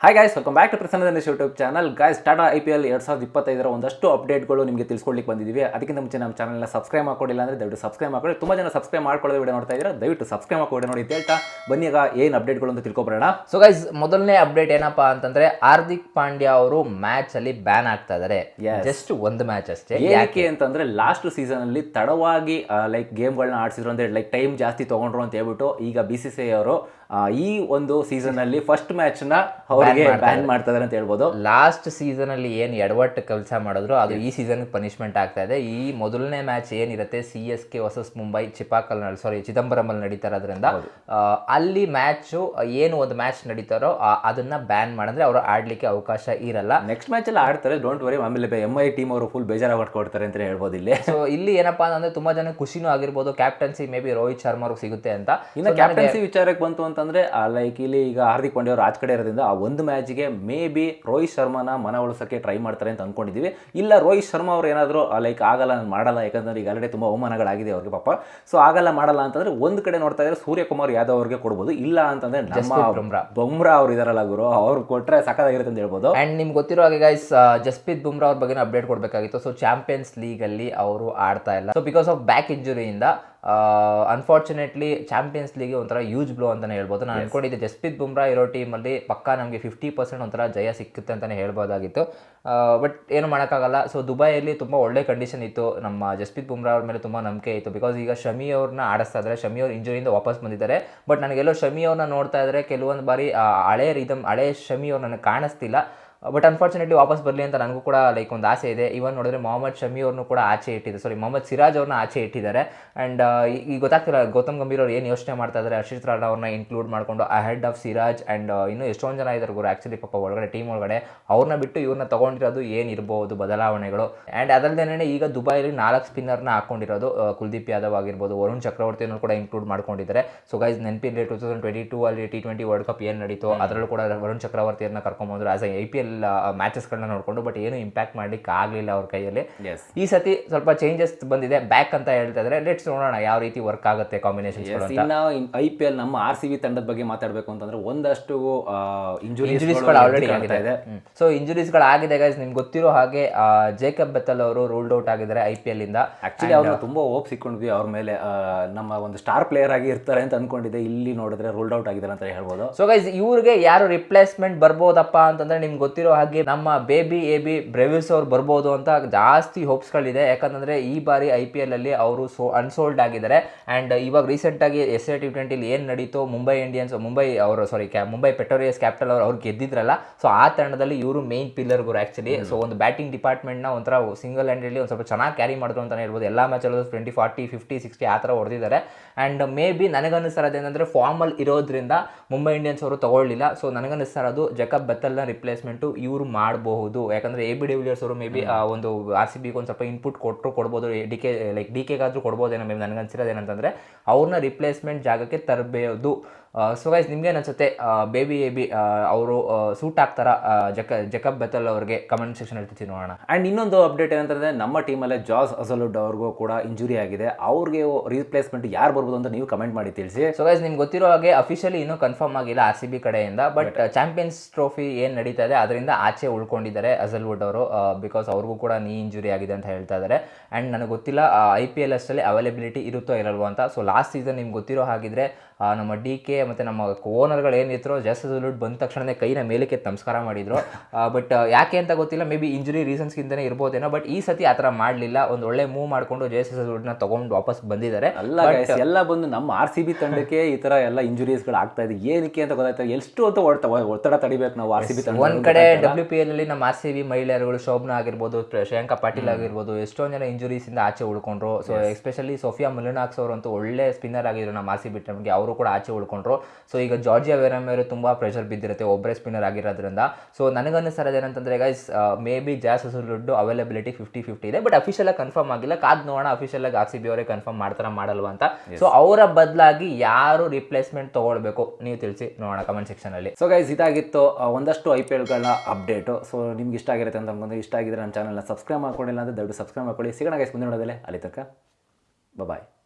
Hi guys welcome back to Prasanna Dinesh YouTube channel guys Tata I P L ಎರಡು ಸಾವಿರದ ಇಪ್ಪತ್ತೈದರ ಒಂದಷ್ಟು ಅಪ್ಡೇಟ್ಗಳು ನಿಮಗೆ ತಿಳ್ಸ್ಕೊಳ್ಲಿಕ್ಕೆ ಬಂದಿದ್ದೀವಿ ಅದಕ್ಕಿಂತ ಮುಂಚೆ ನಮ್ಮ ಚಾನಲ್ನ ಸಬ್ಸ್ಕ್ರೈಬ್ ಮಾಡ್ಕೊಂಡಿಲ್ಲ ಅಂದರೆ ದಯವಿಟ್ಟು ಸಬ್ಸ್ಕ್ರೈಬ್ ಮಾಡ್ಕೊಳ್ಳಿ ತುಂಬ ಜನ ಸಬ್ಸ್ಕ್ರೈಬ್ ಮಾಡ್ಕೊಳ್ಳೋದು ವಿಡಿಯೋ ನೋಡ್ತಾ ಇದ್ದೀರಾ ದಯವಿಟ್ಟು ಸಬ್ಸ್ಕ್ರೈಬ್ ಮಾಡ್ಕೊಳ್ಳಿ ನೋಡಿ ಹೇಳ್ತಾ ಬನ್ನಿ. ಈಗ ಏನು ಅಪ್ಡೇಟ್ಗಳು ಅಂತ ತಿಳ್ಕೊಬರೋಣ ಸೊ ಗೈಸ್ ಮೊದಲನೇ ಅಪ್ಡೇಟ್ ಏನಪ್ಪಾ ಅಂತಂದ್ರೆ ಹಾರ್ದಿಕ್ ಪಾಂಡ್ಯ ಅವರು ಮ್ಯಾಚ್ ಅಲ್ಲಿ ಬ್ಯಾನ್ ಆಗ್ತಾ ಇದಾರೆ. ಜಸ್ಟ್ ಒಂದು ಮ್ಯಾಚ್ ಅಷ್ಟೇ. ಯಾಕೆ? ಅಂತಂದ್ರೆ ಲಾಸ್ಟ್ ಸೀಸನ್ ಅಲ್ಲಿ ತಡವಾಗಿ ಲೈಕ್ ಗೇಮ್ಗಳನ್ನ ಆಡಿಸಿದ್ರು ಅಂದ್ರೆ ಲೈಕ್ ಟೈಮ್ ಜಾಸ್ತಿ ತಗೊಂಡ್ರು ಅಂತ ಹೇಳ್ಬಿಟ್ಟು ಈಗ ಬಿ ಸಿ ಸಿ ಅವರು ಈ ಒಂದು ಸೀಸನ್ ಅಲ್ಲಿ ಫಸ್ಟ್ ಮ್ಯಾಚ್ನ ಅವರಿಗೆ ಬ್ಯಾನ್ ಮಾಡ್ತಾ ಇದಾರೆ ಅಂತ ಹೇಳ್ಬೋದು. ಲಾಸ್ಟ್ ಸೀಸನ್ ಅಲ್ಲಿ ಏನ್ ಎಡವಟ್ಟು ಕೆಲಸ ಮಾಡಿದ್ರು ಅದು ಈ ಸೀಸನ್ ಪನಿಷ್ಮೆಂಟ್ ಆಗ್ತಾ ಇದೆ. ಈ ಮೊದಲನೇ ಮ್ಯಾಚ್ ಏನಿರುತ್ತೆ C S K versus Mumbai ಚಿಪಾಕಲ್ sorry Chidambaram ಅಲ್ಲಿ ನಡೀತಾ ಇರೋದ್ರಿಂದ ಅಲ್ಲಿ ಮ್ಯಾಚ್ ಏನು ಒಂದು ಮ್ಯಾಚ್ ನಡೀತಾರೋ ಅದನ್ನ ಬ್ಯಾನ್ ಮಾಡಿದ್ರೆ ಅವರು ಆಡ್ಲಿಕ್ಕೆ ಅವಕಾಶ ಇರಲ್ಲ. ನೆಕ್ಸ್ಟ್ ಮ್ಯಾಚ್ ಅಲ್ಲಿ ಆಡ್ತಾರೆ ಡೋಂಟ್ ವರಿ ಆಮೇಲೆ ಎಂ ಐ ಟೀಮ್ ಅವರು ಫುಲ್ ಬೇಜಾರ ಹೊಡ್ಕೊಡ್ತಾರೆ ಅಂತ ಹೇಳ್ಬೋದು ಇಲ್ಲಿ. ಸೊ ಇಲ್ಲಿ ಏನಪ್ಪಾ ಅಂದ್ರೆ ತುಂಬಾ ಜನ ಖುಷಿನೂ ಆಗಿರ್ಬೋದು captaincy may be Rohit Sharma ಅವ್ರಿಗೆ ಸಿಗುತ್ತೆ ಅಂತ. ಇನ್ನು ಕ್ಯಾಪ್ಟನ್ಸಿ ವಿಚಾರಕ್ಕೆ ಬಂತು ಅಂತಂದ್ರೆ ಲೈಕ್ ಇಲ್ಲಿ ಈಗ ಹಾರ್ದಿಕ್ ಪಾಂಡ್ಯ ಅವರು ಆಚ ಕಡೆ ಇರೋದ್ರಿಂದ ಆ ಒಂದು ಮ್ಯಾಚ್ಗೆ ಮೇ ಬಿ ರೋಹಿತ್ ಶರ್ಮಾನ ಉಳಿಸೋಕ್ಕೆ ಟ್ರೈ ಮಾಡ್ತಾರೆ ಅಂತ ಅಂದ್ಕೊಂಡಿದ್ದೀವಿ ಇಲ್ಲ ರೋಹಿತ್ ಶರ್ಮಾ ಅವ್ರು ಏನಾದರೂ ಲೈಕ್ ಆಗಲ್ಲ ನಾನು ಮಾಡಲ್ಲ ಯಾಕಂದ್ರೆ ಈಗ ಆಲ್ರೆಡಿ ತುಂಬ ಅವಮಾನಗಳಾಗಿದೆ ಅವ್ರಿಗೆ ಪಾಪ. ಸೊ ಆಗಲ್ಲ ಮಾಡಲ್ಲ ಅಂತಂದರೆ ಒಂದು ಕಡೆ ನೋಡ್ತಾ ಇದ್ರೆ ಸೂರ್ಯಕುಮಾರ್ ಯಾದವ್ ಅವ್ರಿಗೆ ಕೊಡ್ಬೋದು. ಇಲ್ಲ ಅಂತಂದರೆ ನಮ್ಮ ಬುಮ್ರಾ. ಬುಮ್ರಾ ಅವ್ರು ಇದಾರಲ್ಲ ಗುರು ಅವ್ರು ಕೊಟ್ಟರೆ ಸಖತ್ತಾಗಿರುತ್ತೆ ಅಂತ ಹೇಳ್ಬೋದು. ಆ್ಯಂಡ್ ನಿಮ್ಗೆ ಗೊತ್ತಿರೋ ಹಾಗೆ ಗೈಸ್ ಜಸ್ಪ್ರೀತ್ ಬುಮ್ರಾ ಅವ್ರ ಬಗ್ಗೆ ಅಪ್ಡೇಟ್ ಕೊಡಬೇಕಾಗಿತ್ತು. ಸೊ ಚಾಂಪಿಯನ್ಸ್ ಲೀಗಲ್ಲಿ ಅಲ್ಲಿ ಅವರು ಆಡ್ತಾ ಇಲ್ಲ. ಸೊ ಬಿಕಾಸ್ ಆಫ್ ಬ್ಯಾಕ್ ಇಂಜುರಿಯಿಂದ ಅನ್ಫಾರ್ಚುನೇಟ್ಲಿ ಚಾಂಪಿಯನ್ಸ್ ಲೀಗ್ ಒಂಥರ ಯೂಜ್ ಬ್ಲೋ ಅಂತಾನೆ ಹೇಳ್ಬೋದು. ನಾನು ಅನ್ಕೊಂಡಿದ್ದೆ ಜಸ್ಪ್ರೀತ್ ಬುಮ್ರಾ ಇರೋ ಟೀಮಲ್ಲಿ ಪಕ್ಕಾ ನಮಗೆ ಫಿಫ್ಟಿ ಪರ್ಸೆಂಟ್ ಒಂಥರ ಜಯ ಸಿಕ್ಕುತ್ತೆ ಅಂತಾನೆ ಹೇಳ್ಬೋದಾಗಿತ್ತು. ಬಟ್ ಏನು ಮಾಡೋಕ್ಕಾಗಲ್ಲ. ಸೊ ದುಬೈಯಲ್ಲಿ ತುಂಬ ಒಳ್ಳೆ ಕಂಡೀಷನ್ ಇತ್ತು. ನಮ್ಮ ಜಸ್ಪ್ರೀತ್ ಬುಮ್ರಾ ಅವ್ರ ಮೇಲೆ ತುಂಬ ನಂಬಿಕೆ ಇತ್ತು. ಬಿಕಾಸ್ ಈಗ ಶಮಿ ಅವ್ರನ್ನ ಆಡಿಸ್ತಾ ಇದ್ದಾರೆ ಶಮಿ ಅವ್ರು ಇಂಜುರಿಯಿಂದ ವಾಪಸ್ ಬಂದಿದ್ದಾರೆ. ಬಟ್ ನನಗೆಲ್ಲೋ ಶಮಿ ಅವ್ರನ್ನ ನೋಡ್ತಾ ಇದ್ದರೆ ಕೆಲವೊಂದು ಬಾರಿ ಹಳೆಯ ಹಳೆ ರಿದಮ್ ಹಳೆ ಶಮಿ ಅವ್ರು ನನಗೆ ಕಾಣಿಸ್ತಿಲ್ಲ. ಬಟ್ ಅನ್ಫಾರ್ಚುನೇಟ್ಲಿ ವಾಪಸ್ ಬರಲಿ ಅಂತ ನನಗೂ ಕೂಡ ಲೈಕ್ ಒಂದು ಆಸೆ ಇದೆ. ಇವನ್ ನೋಡಿದ್ರೆ ಮೊಹಮ್ಮದ್ ಶಮಿ ಅವ್ರನ್ನೂ ಕೂಡ ಆಚೆ ಇಟ್ಟಿದ್ದಾರೆ. ಸಾರಿ ಮೊಹಮ್ಮದ್ ಸಿರಾಜ್ ಅವ್ರನ್ನ ಆಚೆ ಇಟ್ಟಿದ್ದಾರೆ. ಆ್ಯಂಡ್ ಈಗ ಗೊತ್ತಾಗ್ತಿಲ್ಲ ಗೌತಮ್ ಗಂಭೀರ್ ಅವ್ರು ಏನು ಯೋಚನೆ ಮಾಡ್ತಾ ಇದ್ದಾರೆ ಹರ್ಷಿತ್ ರಾಣಾ ಅವ್ರನ್ನ ಇನ್ಕ್ಲೂಡ್ ಮಾಡಿಕೊಂಡು ಅಹೆಡ್ ಆಫ್ ಸಿರಾಜ್ ಆ್ಯಂಡ್ ಇನ್ನೂ ಎಷ್ಟೊಂದು ಜನ ಇದ್ದಾರೆ ಗುರು ಆ್ಯಕ್ಚುಲಿ ಪಾಪ ಒಳಗಡೆ ಟೀಮ್ ಒಳಗಡೆ. ಅವ್ರನ್ನ ಬಿಟ್ಟು ಇವ್ರನ್ನ ತಗೊಂಡಿರೋದು ಏನಿರ್ಬೋದು ಬದಲಾವಣೆಗಳು. ಆ್ಯಂಡ್ ಅದಲ್ಲದೇನೆ ಈಗ ದುಬೈಯಲ್ಲಿ ನಾಲ್ಕು ಸ್ಪಿನ್ನರ್ನ ಹಾಕೊಂಡಿರೋದು ಆ, ಕುಲ್ದೀಪ್ ಯಾದವ್ ಆಗಿರ್ಬೋದು. ವರುಣ್ ಚಕ್ರವರ್ತಿಯನ್ನು ಕೂಡ ಇನ್ಕ್ಲೂಡ್ ಮಾಡ್ಕೊಂಡಿದ್ದಾರೆ. ಸೊ ಗೈಸ್ ನೆನಪಿರಲಿ ಟೂ ತೌಸಂಡ್ ಟ್ವೆಂಟಿ ಟೂ ಅಲ್ಲಿ ಟಿ ಟ್ವೆಂಟಿ ವರ್ಲ್ಡ್ ಕಪ್ ಏನು ನಡೀತು ಅದರಲ್ಲೂ ಕೂಡ ವರುಣ್ ಚಕ್ರವರ್ತಿಯನ್ನ ಕರ್ಕೊಂಬಂದ್ರು as a I P L ಮ್ಯಾಚಸ್ಗಳನ್ನ ನೋಡಿಕೊಂಡು ಬಟ್ ಏನು ಇಂಪ್ಯಾಕ್ಟ್ ಮಾಡ್ಲಿಕ್ಕೆ ಆಗಲಿಲ್ಲ ಅವ್ರ ಕೈಯಲ್ಲಿ. ಈ ಸತಿ ಸ್ವಲ್ಪ ಚೇಂಜಸ್ ಬಂದಿದೆ. ಬ್ಯಾಕ್ ಅಂತ ಹೇಳ್ತಾ ಇದ್ದಾರೆ ಲೆಟ್ಸ್ ನೋಡೋಣ ಯಾವ ರೀತಿ ವರ್ಕ್ ಆಗುತ್ತೆ ಕಾಂಬಿನೇಷನ್ ಐ ಪಿ ಎಲ್ ನಮ್ಮ ಆರ್ ಸಿ ಬಿ ತಂಡದ ಬಗ್ಗೆ ಮಾತಾಡಬೇಕು ಅಂತಂದ್ರೆ ಒಂದಷ್ಟು ಇಂಜುರೀಸ್ಗಳು ಆಲ್ರೆಡಿ ಆಗ್ತಾ ಇದೆ. ಸೊ ಇಂಜುರೀಸ್ಗಳು ಆಗಿದೆ ಗೈಸ್ ನಿಮ್ಗೆ ಗೊತ್ತಿರೋ ಹಾಗೆ ಜೇಕಬ್ ಬೆತ್ತಲ್ ಅವರು ರೂಲ್ಡ್ ಔಟ್ ಆಗಿದ್ದಾರೆ ಐ ಪಿ ಎಲ್ ಇಂದ. ಆಕ್ಚುಲಿ ಅವ್ರನ್ನ ತುಂಬಾ ಹೋಪ್ ಸಿಕ್ಕೊಂಡ್ವಿ ಅವ್ರ ಮೇಲೆ ನಮ್ಮ ಒಂದು ಸ್ಟಾರ್ ಪ್ಲೇಯರ್ ಆಗಿ ಇರ್ತಾರೆ ಅಂತ ಅನ್ಕೊಂಡಿದ್ದೆ. ಇಲ್ಲಿ ನೋಡಿದ್ರೆ ರೂಲ್ಡ್ ಔಟ್ ಆಗಿದ್ದಾರೆ ಅಂತ ಹೇಳ್ಬೋದು. ಸೊ ಗೈಸ್ ಇವ್ರಿಗೆ ಯಾರು ರಿಪ್ಲೇಸ್ಮೆಂಟ್ ಬರ್ಬೋದಪ್ಪ ಅಂತಂದ್ರೆ ನಿಮ್ಗೆ ಗೊತ್ತಿರೋ ಹಾಗೆ ನಮ್ಮ ಬೇಬಿ ಎ ಬಿ ಬ್ರೆವಿಲ್ಸ್ ಅವ್ರು ಬರ್ಬೋದು ಅಂತ ಜಾಸ್ತಿ ಹೋಪ್ಸ್ಗಳಿದೆ. ಯಾಕಂತಂದ್ರೆ ಈ ಬಾರಿ ಐ ಪಿ ಎಲ್ ಅಲ್ಲಿ ಅವರು ಸೋ ಅನ್ಸೋಲ್ಡ್ ಆಗಿದ್ದಾರೆ. ಅಂಡ್ ಇವಾಗ ರೀಸೆಂಟ್ ಆಗಿ ಎಸ್ ಎ ಟಿ ಟ್ವೆಂಟಿಲಿ ಏನು ನಡೀತು ಮುಂಬೈ ಇಂಡಿಯನ್ಸ್, ಮುಂಬೈ ಅವರು ಸಾರಿ ಮುಂಬೈ ಪೆಟೋರಿಯಸ್ ಕ್ಯಾಪಿಟಲ್ ಅವರು ಅವ್ರು ಗೆದ್ದಿದ್ರಲ್ಲ. ಸೊ ಆ ತಂಡದಲ್ಲಿ ಇವರು ಮೇನ್ ಪಿಲ್ಲರ್ ಗುರು ಆಕ್ಚುಲಿ ಸೊ ಒಂದು ಬ್ಯಾಟಿಂಗ್ ಡಿಪಾರ್ಟ್ಮೆಂಟ್ನ ಒಂಥರ ಸಿಂಗಲ್ ಹ್ಯಾಂಡಲ್ಲಿ ಒಂದು ಸ್ವಲ್ಪ ಚೆನ್ನಾಗಿ ಕ್ಯಾರಿ ಮಾಡಿದ್ರು ಅಂತಾನೆ ಹೇಳ್ಬೋದು. ಎಲ್ಲ ಮ್ಯಾಚಲ್ಲೂ ಟ್ವೆಂಟಿ ಫಾರ್ಟಿ ಫಿಫ್ಟಿ ಸಿಕ್ಸ್ಟಿ ಆ ಥರ ಹೊಡೆದಿದ್ದಾರೆ. ಆ್ಯಂಡ್ ಮೇ ಬಿ ನನಗನ್ನಿಸ್ತಾರದೇನೆಂದರೆ ಫಾರ್ಮಲ್ ಇರೋದ್ರಿಂದ ಮುಂಬೈ ಇಂಡಿಯನ್ಸ್ ಅವರು ತಗೊಳ್ಳಿಲ್ಲ. ಸೊ ನನಗನ್ನಿಸ್ತಾರದು ಜಕಬ್ ಬೆತ್ತಲ್ನ ರಿಪ್ಲೇಸ್ಮೆಂಟು ಇವರು ಮಾಡಬಹುದು. ಯಾಕಂದರೆ ಎ ಬಿ ಡಿವಿಲಿಯರ್ಸ್ ಅವರು ಮೇ ಬಿ ಒಂದು ಆರ್ ಸಿ ಬಿಗೆ ಒಂದು ಸ್ವಲ್ಪ ಇನ್ಪುಟ್ ಕೊಟ್ಟರು ಕೊಡ್ಬೋದು. ಡಿ ಕೆ ಲೈಕ್ ಡಿ ಕೆಗಾದರೂ ಕೊಡ್ಬೋದೇನೋ ಮೇ ಬಿ ನನಗನ್ಸಿರೋದೇನಂತಂದರೆ ಅವ್ರನ್ನ ರಿಪ್ಲೇಸ್ಮೆಂಟ್ ಜಾಗಕ್ಕೆ ತರಬಹುದು ಸೊ ಗೈಸ್ ನಿಮ್ಗೆ ಅನ್ಸುತ್ತೆ ಬೇಬಿ ಎ ಬಿ ಅವರು ಸೂಟ್ ಆಗ್ತಾರ ಜಕ ಜಕಬ್ ಬೆತಲ್ ಅವ್ರಿಗೆ ಕಮೆಂಟ್ ಸೆಕ್ಷನ್ ಹೇಳ್ತೀನಿ ನೋಡೋಣ. ಆ್ಯಂಡ್ ಇನ್ನೊಂದು ಅಪ್ಡೇಟ್ ಏನಂತಂದರೆ ನಮ್ಮ ಟೀಮಲ್ಲೇ ಜಾಸ್ ಅಸಲುಡ್ ಅವ್ರಿಗೂ ಕೂಡ ಇಂಜುರಿ ಆಗಿದೆ. ಅವ್ರಿಗೆ ರೀಪ್ಲೇಸ್ಮೆಂಟ್ ಯಾರು ಬರ್ಬೋದು ಅಂತ ನೀವು ಕಮೆಂಟ್ ಮಾಡಿ ತಿಳಿಸಿ. ಸೊ ಗೈಸ್ ನಿಮ್ಗೆ ಗೊತ್ತಿರೋ ಹಾಗೆ ಅಫಿಷಿಯಲಿ ಇನ್ನೂ ಕನ್ಫರ್ಮ್ ಆಗಿಲ್ಲ ಆರ್ ಸಿ ಬಿ ಕಡೆಯಿಂದ ಬಟ್ ಚಾಂಪಿಯನ್ಸ್ ಟ್ರೋಫಿ ಏನು ನಡೀತಾ ಇದೆ ಅದರಿಂದ ಆಚೆ ಉಳ್ಕೊಂಡಿದ್ದಾರೆ ಅಸಲ್ವುಡ್ ಅವರು ಬಿಕಾಸ್ ಅವ್ರಿಗೂ ಕೂಡ ನೀ ಇಂಜುರಿ ಆಗಿದೆ ಅಂತ ಹೇಳ್ತಾ ಇದ್ದಾರೆ ಆ್ಯಂಡ್ ನನಗೆ ಗೊತ್ತಿಲ್ಲ ಐ ಪಿ ಎಲ್ ಅಷ್ಟಲ್ಲಿ ಅವೈಲೇಬಿಲಿಟಿ ಇರುತ್ತೋ ಇರಲ್ವೋ ಅಂತ. ಸೊ ಲಾಸ್ಟ್ ಸೀಸನ್ ನಿಮ್ಗೆ ಗೊತ್ತಿರೋ ಹಾಗಿದ್ರೆ ನಮ್ಮ ಡಿ ಕೆ ಮತ್ತು ನಮ್ಮ ಓನರ್ಗಳು ಏನಿದ್ರು ಜಸ್ ಸಲ್ಯೂಟ್ ಬಂದ ತಕ್ಷಣನೇ ಕೈನ ಮೇಲಕ್ಕೆ ನಮಸ್ಕಾರ ಮಾಡಿದರು. ಬಟ್ ಯಾಕೆ ಅಂತ ಗೊತ್ತಿಲ್ಲ. ಮೇ ಬಿ ಇಂಜುರಿ ರೀಸನ್ಸ್ಗಿಂತಲೇ ಇರ್ಬೋದೇನೋ ಬಟ್ ಈ ಸತಿ ಆ ಥರ ಮಾಡಲಿಲ್ಲ. ಒಂದು ಒಳ್ಳೆ ಮೂವ್ ಮಾಡಿಕೊಂಡು ಜಸ್ ಅಜಲ್ವುಡ್ನ ತೊಗೊಂಡು ವಾಪಸ್ ಬಂದಿದ್ದಾರೆ. ಅಲ್ಲ ಎಲ್ಲ ಬಂದು ನಮ್ಮ ಆರ್ ಸಿ ಬಿ ತಂಡಕ್ಕೆ ಈ ಥರ ಎಲ್ಲ ಇಂಜುರೀಸ್ಗಳು ಆಗ್ತಾ ಇದೆ. ಏನಕ್ಕೆ ಅಂತ ಗೊತ್ತಾಯ್ತು? ಎಷ್ಟು ಅಂತ ಒತ್ತಡ ತಡಿಬೇಕು ನಾವು ಆರ್ ಸಿ ಬಿ ತಂಡ ಒಂದು ಕಡೆ ಡಬ್ಲ್ಯೂ ಪಿ ಎಲ್ ನಮ್ಮ ಆರ್ ಸಿ ಬಿ ಮಹಿಳೆಯರುಗಳು ಶೋಭನಾ ಆಗಿರ್ಬೋದು ಶ್ರೇಯಾಂಕಾ ಪಾಟೀಲ್ ಆಗಿರ್ಬೋದು ಎಷ್ಟೊಂದು ಜನ ಇಂಜುರೀಸಿಂದ ಆಚೆ ಉಳ್ಕೊಂಡ್ರು. ಸೊ ಎಸ್ಪೆಷಲಿ ಸೋಫಿಯಾ ಮುಲಿನಾಕ್ಸ್ ಅವರು ಅಂತೂ ಒಳ್ಳೆ ಸ್ಪಿನ್ನರ್ ಆಗಿದ್ರು ನಮ್ಮ ಆರ್ ಸಿ ಬಿ ಟಮ್ಗೆ ಅವರು ಕೂಡ ಆಚೆ ಉಳ್ಕೊಂಡ್ರು. ಸೊ ಈಗ ಜಾರ್ಜಿಯಾ ವೇರಮ್ ಮೇಲೆ ತುಂಬ ಪ್ರೆಷರ್ ಬಿದ್ದಿರುತ್ತೆ ಒಬ್ಬರೇ ಸ್ಪಿನ್ನರ್ ಆಗಿರೋದ್ರಿಂದ. ಸೊ ನನಗನ್ನಿಸ್ತಾರದು ಏನಂತಂದ್ರೆ ಗೈಸ್ ಮೇ ಬಿ ಜಾಸ್ ದುಡ್ಡು ಅವೈಲಬಿಲಿಟಿ ಫಿಫ್ಟಿ ಫಿಫ್ಟಿ ಇದೆ ಬಟ್ ಅಫಿಷಿಯಲ್ ಕನ್ಫರ್ಮ್ ಆಗಿಲ್ಲ. ಕಾದ್ ನೋಡೋಣ ಅಫಿಷಿಯಲ್ ಆಗಿ ಆರ್ ಸಿ ಬಿ ಅವರೇ ಕನ್ಫರ್ಮ್ ಮಾಡ್ತಾರ ಮಾಡಲ್ವಾ ಅಂತ. ಸೊ ಅವರ ಬದಲಾಗಿ ಯಾರು ರಿಪ್ಲೇಸ್ಮೆಂಟ್ ತಗೊಳ್ಬೇಕು? ನೀವು ತಿಳಿಸಿ ನೋಡೋಣ ಕಮೆಂಟ್ ಸೆಕ್ಷನ್ ಅಲ್ಲಿ. ಸೊ ಗೈಸ್ ಇದಾಗಿತ್ತು ಒಂದಷ್ಟು ಐ ಪಿ ಎಲ್ಗಳ ಅಪ್ಡೇಟು ಸೊ ನಿಮ್ಗೆ ಇಷ್ಟ ಆಗಿರುತ್ತೆ ಅಂತ ಅನ್ಕೊಂಡು ಇಷ್ಟ ಆಗಿದ್ರೆ ನನ್ನ ಚಾನಲ್ನ ಸಬ್ಸ್ಕ್ರೈಬ್ ಮಾಡ್ಕೊಂಡಿಲ್ಲ ಅಂದರೆ ದಯವಿಟ್ಟು ಸಬ್ಸ್ಕ್ರೈಬ್ ಮಾಡ್ಕೊಳ್ಳಿ. ಸಿಗೋಣ ಗೈಸ್ ಮುಂದೆ ನೋಡೋದಲ್ಲೇ ಅಲ್ಲಿ ತನಕ ಬಾಯ್